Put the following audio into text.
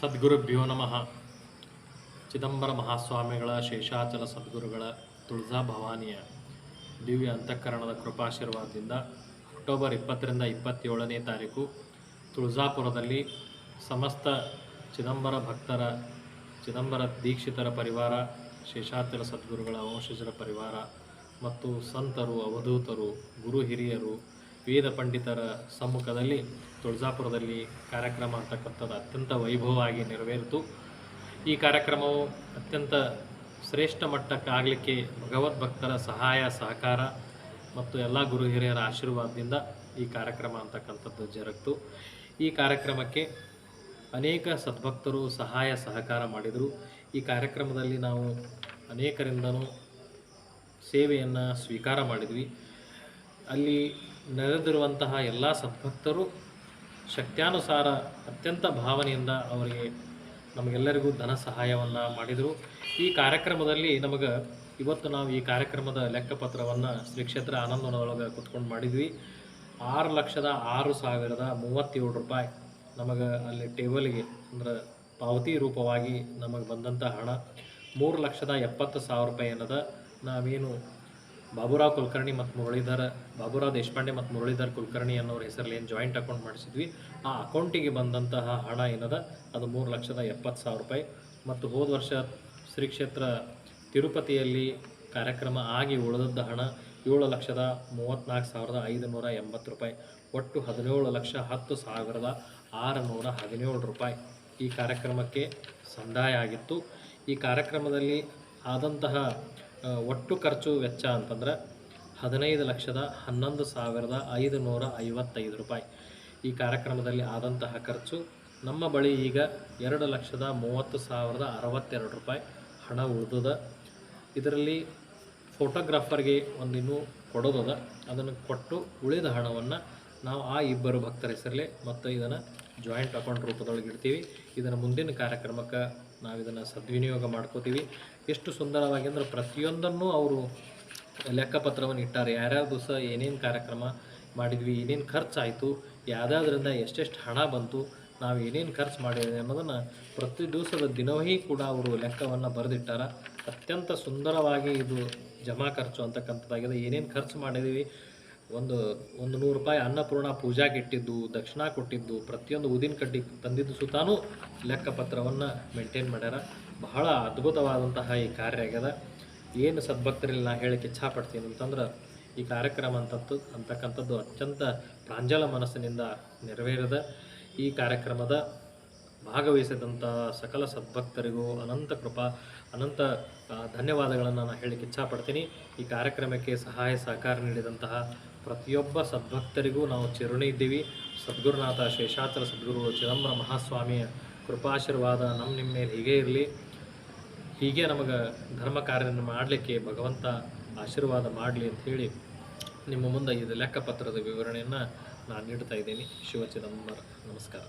ಸದ್ಗುರುಭ್ಯೋ ನಮಃ. ಚಿದಂಬರ ಮಹಾಸ್ವಾಮಿಗಳ ಶೇಷಾಚಲ ಸದ್ಗುರುಗಳ ತುಳಜಾ ಭವಾನಿಯ ದಿವ್ಯ ಅಂತಃಕರಣದ ಕೃಪಾಶೀರ್ವಾದದಿಂದ ಅಕ್ಟೋಬರ್ ಇಪ್ಪತ್ತರಿಂದ ಇಪ್ಪತ್ತೇಳನೇ ತಾರೀಕು ತುಳಜಾಪುರದಲ್ಲಿ ಸಮಸ್ತ ಚಿದಂಬರ ಭಕ್ತರ, ಚಿದಂಬರ ದೀಕ್ಷಿತರ ಪರಿವಾರ, ಶೇಷಾಚಲ ಸದ್ಗುರುಗಳ ವಂಶಜರ ಪರಿವಾರ ಮತ್ತು ಸಂತರು, ಅವಧೂತರು, ಗುರು ಹಿರಿಯರು ವೇದ ಪಂಡಿತರ ಸಮ್ಮುಖದಲ್ಲಿ ತುಳಜಾಪುರದಲ್ಲಿ ಕಾರ್ಯಕ್ರಮ ಅಂತಕ್ಕಂಥದ್ದು ಅತ್ಯಂತ ವೈಭವವಾಗಿ ನೆರವೇರಿತು. ಈ ಕಾರ್ಯಕ್ರಮವು ಅತ್ಯಂತ ಶ್ರೇಷ್ಠ ಮಟ್ಟಕ್ಕಾಗಲಿಕ್ಕೆ ಭಗವದ್ಭಕ್ತರ ಸಹಾಯ, ಸಹಕಾರ ಮತ್ತು ಎಲ್ಲ ಗುರು ಹಿರಿಯರ ಆಶೀರ್ವಾದದಿಂದ ಈ ಕಾರ್ಯಕ್ರಮ ಅಂತಕ್ಕಂಥದ್ದು ಜರುಗಿತು. ಈ ಕಾರ್ಯಕ್ರಮಕ್ಕೆ ಅನೇಕ ಸದ್ಭಕ್ತರು ಸಹಾಯ, ಸಹಕಾರ ಮಾಡಿದರು. ಈ ಕಾರ್ಯಕ್ರಮದಲ್ಲಿ ನಾವು ಅನೇಕರಿಂದನೂ ಸೇವೆಯನ್ನು ಸ್ವೀಕಾರ ಮಾಡಿದ್ವಿ. ಅಲ್ಲಿ ನೆರೆದಿರುವಂತಹ ಎಲ್ಲ ಸದ್ಭಕ್ತರು ಶಕ್ತ್ಯಾನುಸಾರ ಅತ್ಯಂತ ಭಾವನೆಯಿಂದ ಅವರಿಗೆ ನಮಗೆಲ್ಲರಿಗೂ ಧನ ಸಹಾಯವನ್ನು ಮಾಡಿದರು. ಈ ಕಾರ್ಯಕ್ರಮದಲ್ಲಿ ನಮಗೆ ಇವತ್ತು ನಾವು ಈ ಕಾರ್ಯಕ್ರಮದ ಲೆಕ್ಕಪತ್ರವನ್ನು ಶ್ರೀ ಕ್ಷೇತ್ರ ಆನಂದನೊಳಗೆ ಕುತ್ಕೊಂಡು ಮಾಡಿದ್ವಿ. ಆರು ಲಕ್ಷದ ಆರು ಸಾವಿರದ ಮೂವತ್ತೇಳು ರೂಪಾಯಿ ನಮಗೆ ಅಲ್ಲಿ ಟೇಬಲ್ಗೆ ಅಂದ್ರೆ ಪಾವತಿ ರೂಪವಾಗಿ ನಮಗೆ ಬಂದಂಥ ಹಣ. ಮೂರು ಲಕ್ಷದ ಎಪ್ಪತ್ತು ಸಾವಿರ ರೂಪಾಯಿ ಅನ್ನದ ನಾವೇನು ಬಾಬುರಾವ್ ಕುಲಕರ್ಣಿ ಮತ್ತು ಮುರಳೀಧರ, ಬಾಬುರಾವ್ ದೇಶಪಾಂಡೆ ಮತ್ತು ಮುರಳೀಧರ್ ಕುಲಕರ್ಣಿ ಅನ್ನೋರ ಹೆಸರಲ್ಲಿ ಏನು ಜಾಯಿಂಟ್ ಅಕೌಂಟ್ ಮಾಡಿಸಿದ್ವಿ. ಆ ಅಕೌಂಟಿಗೆ ಬಂದಂತಹ ಹಣ ಏನದ? ಅದು ಮೂರು ಲಕ್ಷದ ಎಪ್ಪತ್ತು ಸಾವಿರ ರೂಪಾಯಿ. ಮತ್ತು ಹೋದ ವರ್ಷ ಶ್ರೀ ಕ್ಷೇತ್ರ ತಿರುಪತಿಯಲ್ಲಿ ಕಾರ್ಯಕ್ರಮ ಆಗಿ ಉಳಿದದ್ದ ಹಣ ಏಳು ಲಕ್ಷದ ಮೂವತ್ತ್ನಾಲ್ಕು ಸಾವಿರದ ಐದುನೂರ ಎಂಬತ್ತು ರೂಪಾಯಿ. ಒಟ್ಟು ಹದಿನೇಳು ಲಕ್ಷ ಹತ್ತು ಸಾವಿರದ ಆರುನೂರ ಹದಿನೇಳು ರೂಪಾಯಿ. ಈ ಕಾರ್ಯಕ್ರಮಕ್ಕೆ ಸಂದಾಯ ಆಗಿತ್ತು. ಈ ಕಾರ್ಯಕ್ರಮದಲ್ಲಿ ಆದಂತಹ ಒಟ್ಟು ಖರ್ಚು ವೆಚ್ಚ ಅಂತಂದ್ರೆ ಹದಿನೈದು ಲಕ್ಷದ ಹನ್ನೊಂದು ಸಾವಿರದ ಐದು ನೂರ ಐವತ್ತೈದು ರೂಪಾಯಿ. ಈ ಕಾರ್ಯಕ್ರಮದಲ್ಲಿ ಆದಂತಹ ಖರ್ಚು ನಮ್ಮ ಬಳಿ ಈಗ ಎರಡು ಲಕ್ಷದ ಮೂವತ್ತು ಸಾವಿರದ ಅರವತ್ತೆರಡು ರೂಪಾಯಿ ಹಣ ಉಳಿದದ. ಇದರಲ್ಲಿ ಫೋಟೋಗ್ರಾಫರ್ಗೆ ಒಂದಿನ್ನೂ ಕೊಡೋದದ. ಅದನ್ನು ಕೊಟ್ಟು ಉಳಿದ ಹಣವನ್ನು ನಾವು ಆ ಇಬ್ಬರು ಭಕ್ತರ ಹೆಸರಲ್ಲಿ ಮತ್ತು ಇದನ್ನು ಜಾಯಿಂಟ್ ಅಕೌಂಟ್ ರೂಪದೊಳಗೆ ಇಡ್ತೀವಿ. ಇದನ್ನು ಮುಂದಿನ ಕಾರ್ಯಕ್ರಮಕ್ಕೆ ನಾವು ಇದನ್ನು ಸದ್ವಿನಿಯೋಗ ಮಾಡ್ಕೋತೀವಿ. ಎಷ್ಟು ಸುಂದರವಾಗಿ ಅಂದರೆ ಪ್ರತಿಯೊಂದನ್ನು ಅವರು ಲೆಕ್ಕಪತ್ರವನ್ನು ಇಟ್ಟಾರೆ. ಯಾರ್ಯಾವ ದಿವಸ ಏನೇನು ಕಾರ್ಯಕ್ರಮ ಮಾಡಿದ್ವಿ, ಏನೇನು ಖರ್ಚಾಯಿತು, ಯಾವುದಾದ್ರಿಂದ ಎಷ್ಟೆಷ್ಟು ಹಣ ಬಂತು, ನಾವು ಏನೇನು ಖರ್ಚು ಮಾಡಿದ್ವಿ ಅನ್ನೋದನ್ನು ಪ್ರತಿ ದಿವಸದ ದಿನವೇ ಕೂಡ ಅವರು ಲೆಕ್ಕವನ್ನು ಬರೆದಿಟ್ಟಾರ. ಅತ್ಯಂತ ಸುಂದರವಾಗಿ ಇದು ಜಮಾ ಖರ್ಚು ಅಂತಕ್ಕಂಥದ್ದಾಗಿದೆ. ಏನೇನು ಖರ್ಚು ಮಾಡಿದ್ದೀವಿ ಒಂದು ಒಂದು ನೂರು ರೂಪಾಯಿ ಅನ್ನಪೂರ್ಣ ಪೂಜಾಗೆ ಇಟ್ಟಿದ್ದು, ದಕ್ಷಿಣ ಕೊಟ್ಟಿದ್ದು, ಪ್ರತಿಯೊಂದು ಊದಿನ ಕಡ್ಡಿ ತಂದಿದ್ದು ಸುತ್ತಾನು ಲೆಕ್ಕಪತ್ರವನ್ನು ಮೇಂಟೈನ್ ಮಾಡ್ಯಾರ. ಬಹಳ ಅದ್ಭುತವಾದಂತಹ ಈ ಕಾರ್ಯ ಆಗ್ಯದ. ಏನು ಸದ್ಭಕ್ತರಲ್ಲಿ, ನಾ ಹೇಳಕ್ಕೆ ಇಚ್ಛಾಪಡ್ತೀನಿ ಅಂತಂದ್ರೆ ಈ ಕಾರ್ಯಕ್ರಮ ಅಂತದ್ದು ಅಂತಕ್ಕಂಥದ್ದು ಅತ್ಯಂತ ಪ್ರಾಂಜಲ ಮನಸ್ಸಿನಿಂದ ನೆರವೇರಿದ ಈ ಕಾರ್ಯಕ್ರಮದ ಭಾಗವಹಿಸಿದಂಥ ಸಕಲ ಸದ್ಭಕ್ತರಿಗೂ ಅನಂತ ಕೃಪಾ, ಅನಂತ ಧನ್ಯವಾದಗಳನ್ನು ನಾನು ಹೇಳಲಿಕ್ಕೆ ಇಚ್ಛಾಪಡ್ತೀನಿ. ಈ ಕಾರ್ಯಕ್ರಮಕ್ಕೆ ಸಹಾಯ ಸಹಕಾರ ನೀಡಿದಂತಹ ಪ್ರತಿಯೊಬ್ಬ ಸದ್ಭಕ್ತರಿಗೂ ನಾವು ಚಿರುಣಿ ಇದ್ದೀವಿ. ಸದ್ಗುರುನಾಥ ಶೇಷಾಚಲ ಸದ್ಗುರು ಚಿದಂಬರ ಮಹಾಸ್ವಾಮಿಯ ಕೃಪಾಶೀರ್ವಾದ ನಮ್ಮ ನಿಮ್ಮ ಮೇಲೆ ಹೀಗೆ ಇರಲಿ. ಹೀಗೆ ನಮಗೆ ಧರ್ಮ ಕಾರ್ಯವನ್ನು ಮಾಡಲಿಕ್ಕೆ ಭಗವಂತ ಆಶೀರ್ವಾದ ಮಾಡಲಿ ಅಂತ ಹೇಳಿ ನಿಮ್ಮ ಮುಂದೆ ಇದು ಲೆಕ್ಕಪತ್ರದ ವಿವರಣೆಯನ್ನು ನಾನು ನೀಡ್ತಾ ಇದ್ದೀನಿ. ಶಿವ ಚಿದಂಬರ ನಮಸ್ಕಾರ.